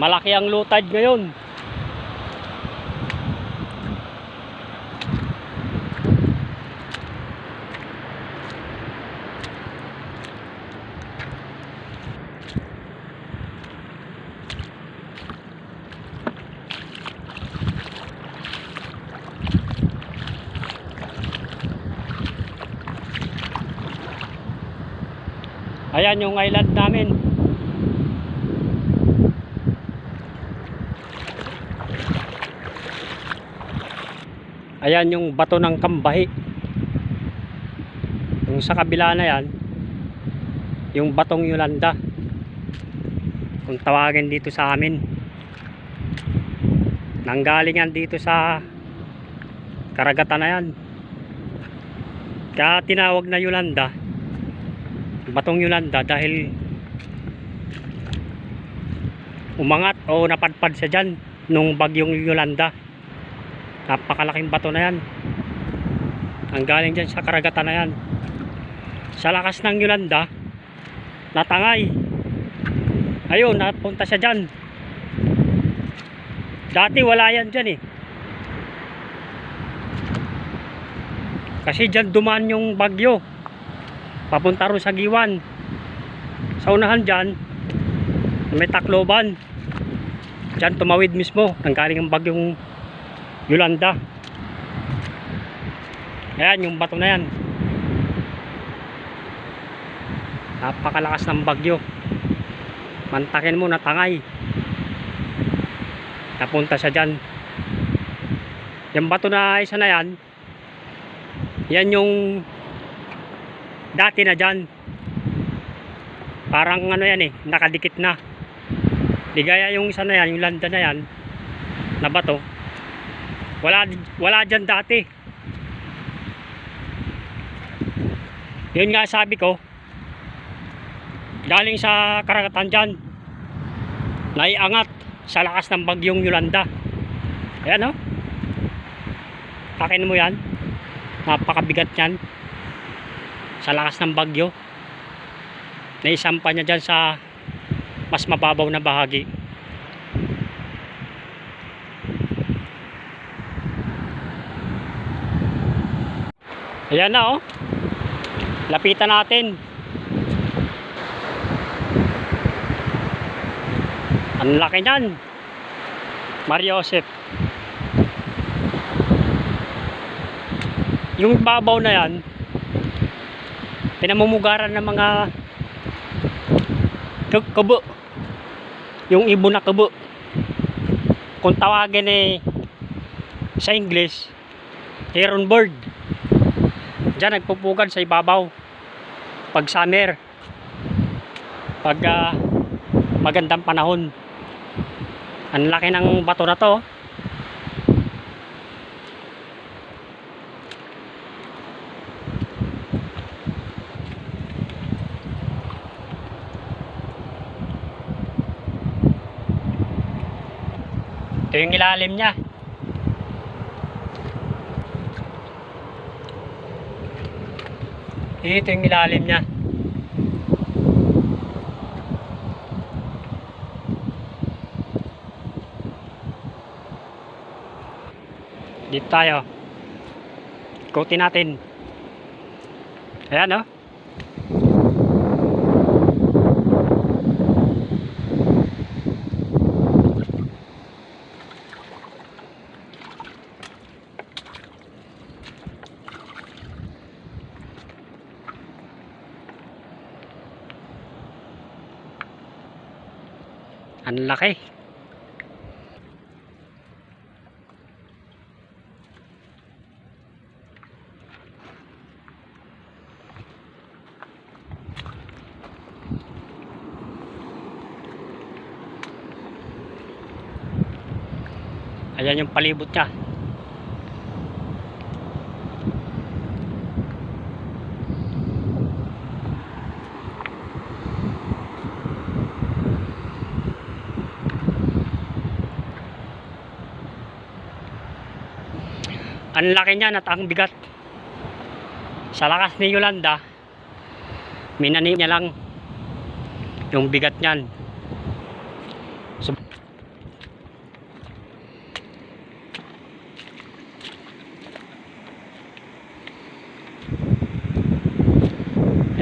Malaki ang low tide ngayon. Ayan yung island namin. Ayan yung bato ng kambahi. Yung sa kabila na yan, yung batong Yolanda. Kung tawagin dito sa amin. Nanggaling yan dito sa karagatan na yan. Kaya tinawag na Yolanda, batong Yolanda dahil umangat o napadpad siya dyan nung bagyong Yolanda napakalaking bato na yan. Ang galing dyan sa karagatan na yan. Sa lakas ng Yolanda natangay. Ayun napunta siya dyan. Dati wala yan dyan eh. Kasi dyan dumaan yung bagyo. Papunta ro sa Giwan. Sa unahan dyan may takloban dyan tumawid mismo. Ang galing ang bagyong Yolanda. Ayan yung bato na yan. Napakalakas ng bagyo. Mantakin mo natangay. Napunta siya dyan. Yung bato na isa na yan yan yung dati na dyan. Parang ano yan eh nakadikit na. Di gaya yung isa na yan yung landa na yan na bato wala wala dyan dati. Yun nga sabi ko. Galing sa karagatan dyan. Naiangat sa lakas ng bagyong Yolanda. Ayan o takin mo yan. Napakabigat yan. Sa lakas ng bagyo. Naisampa niya dyan sa mas mababaw na bahagi ayan na oh. Lapitan natin. Ang laki niyan. Mario Joseph. Yung babaw na yan pinamumugaran ng mga kabo yung ibon na kabo kung tawagin eh sa English heron bird dyan nagpupugan sa ibabaw pag summer pag ah, magandang panahon ang laki ng bato na to oh. Ito yung ilalim niya. Ito yung ilalim niya. Dito tayo. Ikutin natin. Ayan oh. Ang laki. Ayan yung palibot niya. ang laki niyan at ang bigat. Sa lakas ni Yolanda minanip niya lang yung bigat niyan.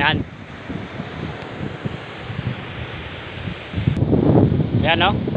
Yan yan o oh. no?